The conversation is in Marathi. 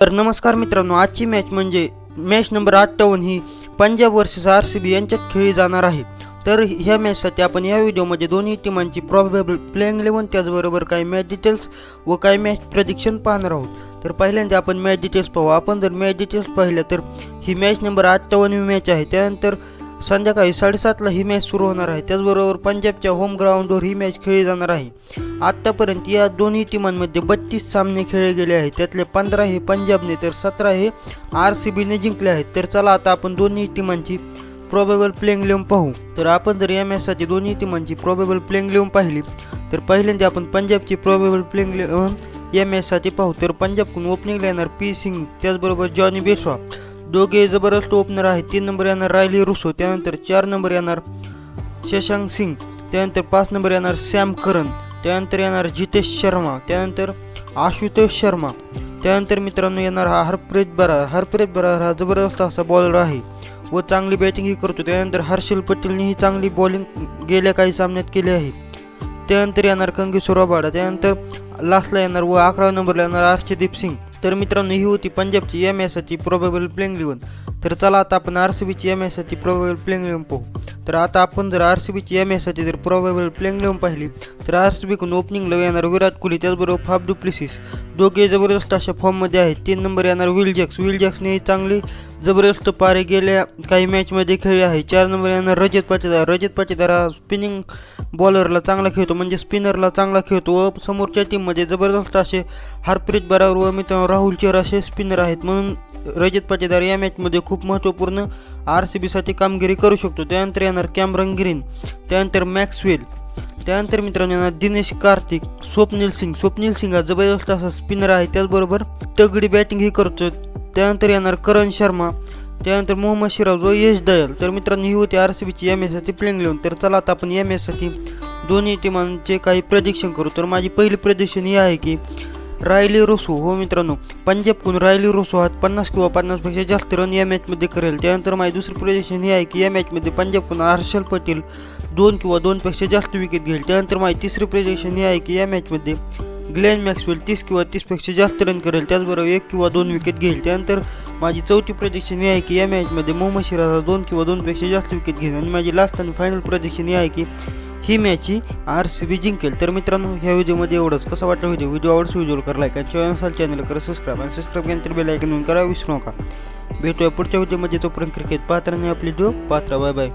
तर नमस्कार मित्रांनो आजची मॅच म्हणजे मॅच नंबर अठ्ठावन्न ही Punjab versus R C B यांच्यात खेळली जाणार आहे. तर ह्या मॅचसाठी आपण या व्हिडिओमध्ये दोन्ही टीमांची प्रॉबेबल प्लेइंग इलेव्हन त्याचबरोबर काही मॅच डिटेल्स व काही मॅच प्रदिक्षण पाहणार आहोत. तर पहिल्यांदा आपण मॅच डिटेल्स पाहू. आपण जर मॅच डिटेल्स पाहिल्या तर ही मॅच नंबर अठ्ठावन्न मॅच आहे. त्यानंतर संध्याकाळी साडेसातला ही मॅच सुरू होणार आहे. त्याचबरोबर पंजाबच्या होम ग्राउंडवर ही मॅच खेळली जाणार आहे. आत्तापर्यंत या दोन्ही टीमांमध्ये बत्तीस सामने खेळले गेले आहेत. त्यातले पंधरा हे पंजाबने तर सतरा हे आर सी बीने जिंकले आहेत. तर चला आता आपण दोन्ही टीमांची प्रोबेबल प्लेइंग लिहून पाहू. तर आपण जर या मॅचसाठी दोन्ही टीमांची प्रोबेबल प्लेइंग लिहून पाहिली तर पहिल्यांदा आपण पंजाबची प्रोबेबल प्लेइंग लिहून या मॅचसाठी पाहू. तर पंजाबकडून ओपनिंगला येणार पी सिंग त्याचबरोबर जॉनी बेसवा दोघे जबरदस्त ओपनर आहेत. तीन नंबर येणार रायली रुसो त्यानंतर चार नंबर येणार शशांक सिंग त्यानंतर पाच नंबर येणार सॅम करन त्यानंतर येणार जितेश शर्मा त्यानंतर आशुतोष शर्मा त्यानंतर मित्रांनो येणार हा हरप्रीत बरार. हरप्रीत बरार हा जबरदस्त असा बॉलर आहे व चांगली बॅटिंगही करतो. त्यानंतर हर्षल पटेलनेही चांगली बॉलिंग गेल्या काही सामन्यात केली आहे. त्यानंतर येणार कंगेश्वर रबाडा त्यानंतर लास्टला येणार व अकरा नंबरला येणार अर्षदीप सिंग. तर मित्रांनो ही होती पंजाबची एम एसची प्रोबेबल प्लेइंग इलेवन तर चला आता आपण आर सी बीची एम एसची प्रोबेबल प्लेइंग इलेवन पाहू. तर आता आपण जर आर सी बीची एम एससाठी जर प्रॉबेबल प्लेइंग इलेव्हन पाहिली तर आर सी बीकडून ओपनिंग लव येणार विराट कोहली त्याचबरोबर फाफ डुप्लिसिस दोघे जबरदस्त अशा फॉर्ममध्ये आहेत. तीन नंबर येणार विल जॅक्स विल जॅक्सने चांगली जबरदस्त पारे गेल्या काही मॅचमध्ये खेळले आहे. चार नंबर येणार रजत पाटीदार. रजत पाटीदार हा स्पिनिंग बॉलरला चांगला खेळतो म्हणजे स्पिनरला चांगला खेळतो व समोरच्या टीममध्ये जबरदस्त असे हरप्रीत बरावर व मित्रांनो राहुल चेर असे स्पिनर आहेत. म्हणून रजत पाटीदार या मॅचमध्ये खूप महत्त्वपूर्ण आर सी बीसाठी कामगिरी करू शकतो. त्यानंतर येणार कॅमरन ग्रीन त्यानंतर मॅक्सवेल त्यानंतर मित्रांनो येणार दिनेश कार्तिक स्वप्नील सिंग. स्वप्नील सिंग हा जबरदस्त असा स्पिनर आहे त्याचबरोबर तगडी बॅटिंगही करतो. त्यानंतर येणार करण शर्मा त्यानंतर मोहम्मद शिराज व यश दयाल. तर मित्रांनो ही होती आर सी बीची एम एससाठी प्लेंग लिहून तर चला आता आपण एम एससाठी दोन्ही टीमांचे काही प्रदिक्षण करू. तर माझी पहिली प्रदिक्षण ही आहे की रायली रोसो हो मित्रांनो. पंजाबकडून रायली रोसो हा पन्नास किंवा पन्नासपेक्षा जास्त रन या मॅचमध्ये करेल. त्यानंतर माझी दुसरी प्रदर्शन हे आहे की या मॅचमध्ये पंजाबकडून हर्षल पटेल दोन किंवा दोनपेक्षा जास्त विकेट घेईल. त्यानंतर माझी तिसरी प्रदर्शन हे आहे की या मॅचमध्ये ग्लेन मॅक्सवेल तीस किंवा तीसपेक्षा जास्त रन करेल. त्याचबरोबर एक किंवा दोन विकेट घेईल. त्यानंतर माझी चौथी प्रडिक्शन हे आहे की या मॅचमध्ये मोहम्मद सिराजला दोन किंवा दोनपेक्षा जास्त विकेट घेईल. आणि माझी लास्ट आणि फायनल प्रडिक्शन ही आहे की ही मॅच ही आर सी बी जिंकेल. तर मित्रांनो ह्या व्हिडिओमध्ये एवढंच. कसा वाटलं व्हिडिओ व्हिडिओ आवडतो व्हिडिओ करा लाईक आणि चॅनल असाल चॅनल करा सबस्क्राईब आणि सबस्क्राईब केल्यानंतर बेल ऐकून करा. विसरू नका. भेटूया पुढच्या व्हिडिओमध्ये तोपर्यंत क्रिकेट पात्राने आपली डो पात्रा बाय बाय